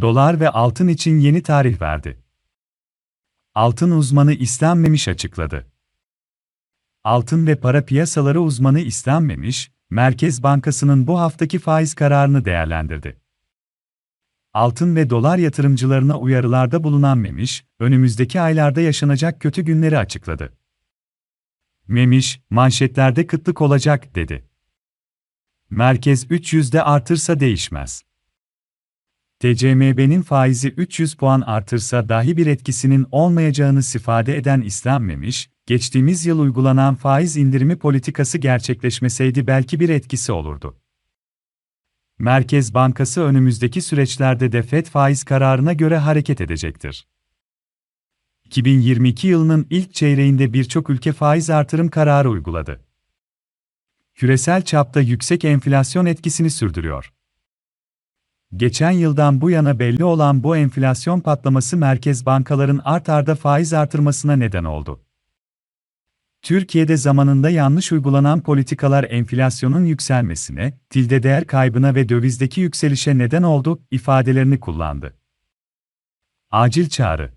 Dolar ve altın için yeni tarih verdi. Altın uzmanı İslam Memiş açıkladı. Altın ve para piyasaları uzmanı İslam Memiş, Merkez Bankası'nın bu haftaki faiz kararını değerlendirdi. Altın ve dolar yatırımcılarına uyarılarda bulunan Memiş, önümüzdeki aylarda yaşanacak kötü günleri açıkladı. Memiş, manşetlerde kıtlık olacak, dedi. Merkez 300'de artırsa değişmez. TCMB'nin faizi 300 puan artırsa dahi bir etkisinin olmayacağını ifade eden İslam Memiş, geçtiğimiz yıl uygulanan faiz indirimi politikası gerçekleşmeseydi belki bir etkisi olurdu. Merkez Bankası önümüzdeki süreçlerde de FED faiz kararına göre hareket edecektir. 2022 yılının ilk çeyreğinde birçok ülke faiz artırım kararı uyguladı. Küresel çapta yüksek enflasyon etkisini sürdürüyor. Geçen yıldan bu yana belli olan bu enflasyon patlaması merkez bankaların art arda faiz artırmasına neden oldu. Türkiye'de zamanında yanlış uygulanan politikalar enflasyonun yükselmesine, tilde değer kaybına ve dövizdeki yükselişe neden oldu ifadelerini kullandı. Acil çağrı.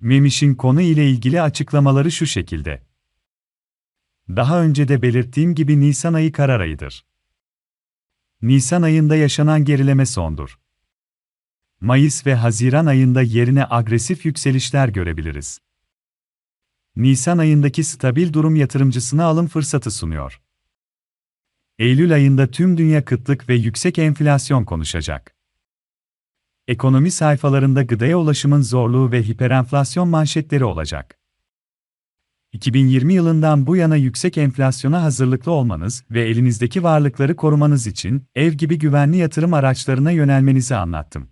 Memiş'in konu ile ilgili açıklamaları şu şekilde. Daha önce de belirttiğim gibi Nisan ayı karar ayıdır. Nisan ayında yaşanan gerileme sondur. Mayıs ve Haziran ayında yerine agresif yükselişler görebiliriz. Nisan ayındaki stabil durum yatırımcısına alım fırsatı sunuyor. Eylül ayında tüm dünya kıtlık ve yüksek enflasyon konuşacak. Ekonomi sayfalarında gıdaya ulaşımın zorluğu ve hiperenflasyon manşetleri olacak. 2020 yılından bu yana yüksek enflasyona hazırlıklı olmanız ve elinizdeki varlıkları korumanız için ev gibi güvenli yatırım araçlarına yönelmenizi anlattım.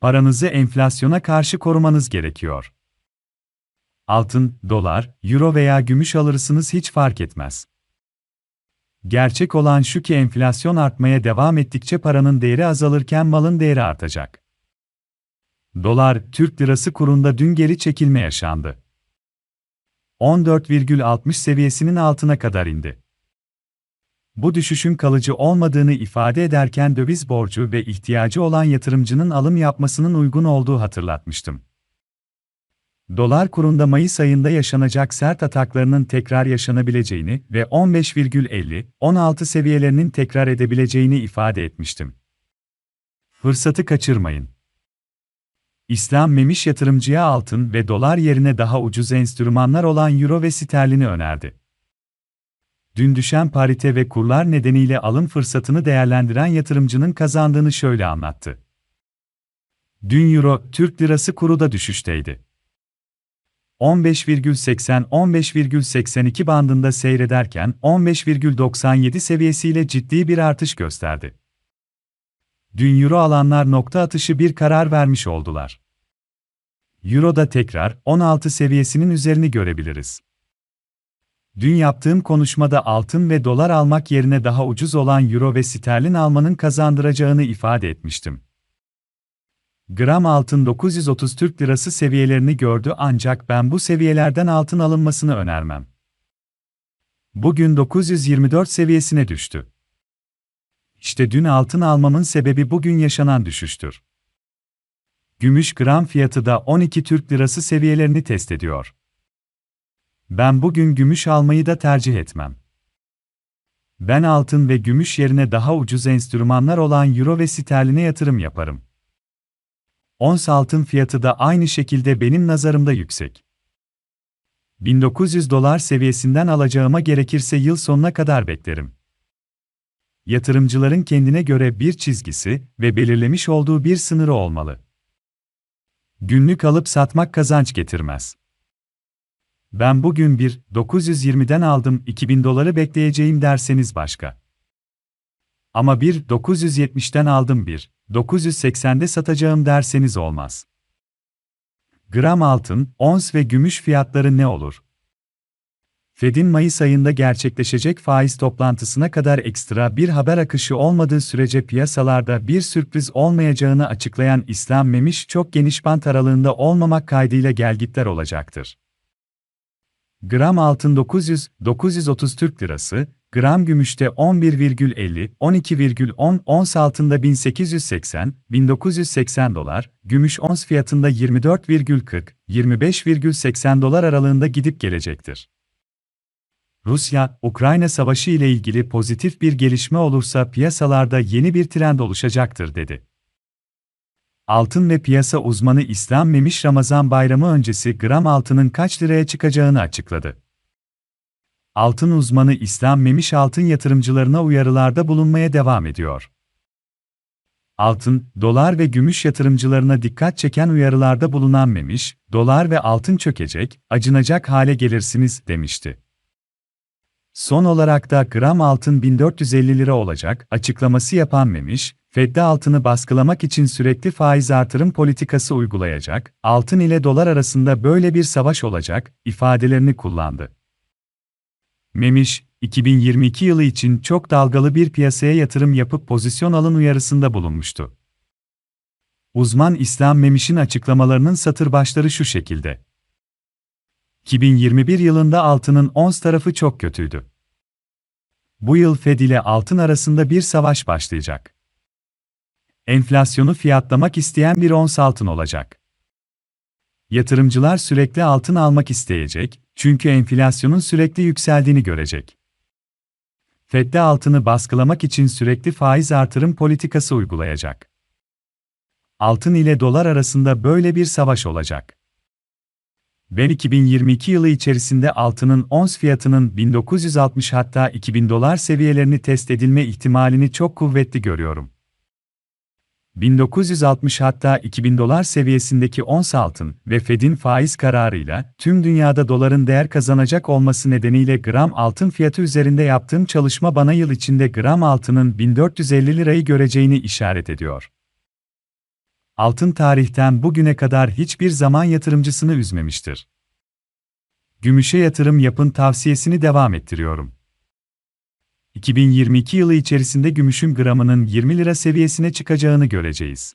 Paranızı enflasyona karşı korumanız gerekiyor. Altın, dolar, euro veya gümüş alırsınız hiç fark etmez. Gerçek olan şu ki enflasyon artmaya devam ettikçe paranın değeri azalırken malın değeri artacak. Dolar, Türk lirası kurunda dün geri çekilme yaşandı. 14,60 seviyesinin altına kadar indi. Bu düşüşün kalıcı olmadığını ifade ederken döviz borcu ve ihtiyacı olan yatırımcının alım yapmasının uygun olduğu hatırlatmıştım. Dolar kurunda Mayıs ayında yaşanacak sert ataklarının tekrar yaşanabileceğini ve 15,50-16 seviyelerinin tekrar edebileceğini ifade etmiştim. Fırsatı kaçırmayın. İslam Memiş yatırımcıya altın ve dolar yerine daha ucuz enstrümanlar olan euro ve sterlini önerdi. Dün düşen parite ve kurlar nedeniyle alım fırsatını değerlendiren yatırımcının kazandığını şöyle anlattı. Dün euro, Türk lirası kuru da düşüşteydi. 15,80-15,82 bandında seyrederken 15,97 seviyesiyle ciddi bir artış gösterdi. Dün euro alanlar nokta atışı bir karar vermiş oldular. Euro'da tekrar 16 seviyesinin üzerini görebiliriz. Dün yaptığım konuşmada altın ve dolar almak yerine daha ucuz olan euro ve sterlin almanın kazandıracağını ifade etmiştim. Gram altın 930 Türk Lirası seviyelerini gördü ancak ben bu seviyelerden altın alınmasını önermem. Bugün 924 seviyesine düştü. İşte dün altın almamın sebebi bugün yaşanan düşüştür. Gümüş gram fiyatı da 12 Türk Lirası seviyelerini test ediyor. Ben bugün gümüş almayı da tercih etmem. Ben altın ve gümüş yerine daha ucuz enstrümanlar olan euro ve sterline yatırım yaparım. Ons altın fiyatı da aynı şekilde benim nazarımda yüksek. 1900 dolar seviyesinden alacağıma gerekirse yıl sonuna kadar beklerim. Yatırımcıların kendine göre bir çizgisi ve belirlemiş olduğu bir sınırı olmalı. Günlük alıp satmak kazanç getirmez. Ben bugün bir 920'den aldım 2000 doları bekleyeceğim derseniz başka. Ama bir 970'ten aldım bir 980'de satacağım derseniz olmaz. Gram altın, ons ve gümüş fiyatları ne olur? Fed'in Mayıs ayında gerçekleşecek faiz toplantısına kadar ekstra bir haber akışı olmadığı sürece piyasalarda bir sürpriz olmayacağını açıklayan İslam Memiş çok geniş bant aralığında olmamak kaydıyla gelgitler olacaktır. Gram altın 900, 930 Türk Lirası, gram gümüşte 11,50, 12,10 ons altında 1880, 1980 dolar, gümüş ons fiyatında 24,40, 25,80 dolar aralığında gidip gelecektir. Rusya-Ukrayna savaşı ile ilgili pozitif bir gelişme olursa piyasalarda yeni bir trend oluşacaktır dedi. Altın ve piyasa uzmanı İslam Memiş Ramazan bayramı öncesi gram altının kaç liraya çıkacağını açıkladı. Altın uzmanı İslam Memiş altın yatırımcılarına uyarılarda bulunmaya devam ediyor. Altın, dolar ve gümüş yatırımcılarına dikkat çeken uyarılarda bulunan Memiş, dolar ve altın çökecek, acınacak hale gelirsiniz demişti. Son olarak da gram altın 1450 lira olacak açıklaması yapan Memiş, Fed'de altını baskılamak için sürekli faiz artırım politikası uygulayacak, altın ile dolar arasında böyle bir savaş olacak ifadelerini kullandı. Memiş, 2022 yılı için çok dalgalı bir piyasaya yatırım yapıp pozisyon alın uyarısında bulunmuştu. Uzman İslam Memiş'in açıklamalarının satır başları şu şekilde. 2021 yılında altının ons tarafı çok kötüydü. Bu yıl Fed ile altın arasında bir savaş başlayacak. Enflasyonu fiyatlamak isteyen bir ons altın olacak. Yatırımcılar sürekli altın almak isteyecek, çünkü enflasyonun sürekli yükseldiğini görecek. Fed'de altını baskılamak için sürekli faiz artırım politikası uygulayacak. Altın ile dolar arasında böyle bir savaş olacak. Ben 2022 yılı içerisinde altının ons fiyatının 1960 hatta 2000 dolar seviyelerini test edilme ihtimalini çok kuvvetli görüyorum. 1960 hatta 2000 dolar seviyesindeki ons altın ve Fed'in faiz kararıyla tüm dünyada doların değer kazanacak olması nedeniyle gram altın fiyatı üzerinde yaptığım çalışma bana yıl içinde gram altının 1450 lirayı göreceğini işaret ediyor. Altın tarihten bugüne kadar hiçbir zaman yatırımcısını üzmemiştir. Gümüşe yatırım yapın tavsiyesini devam ettiriyorum. 2022 yılı içerisinde gümüşün gramının 20 lira seviyesine çıkacağını göreceğiz.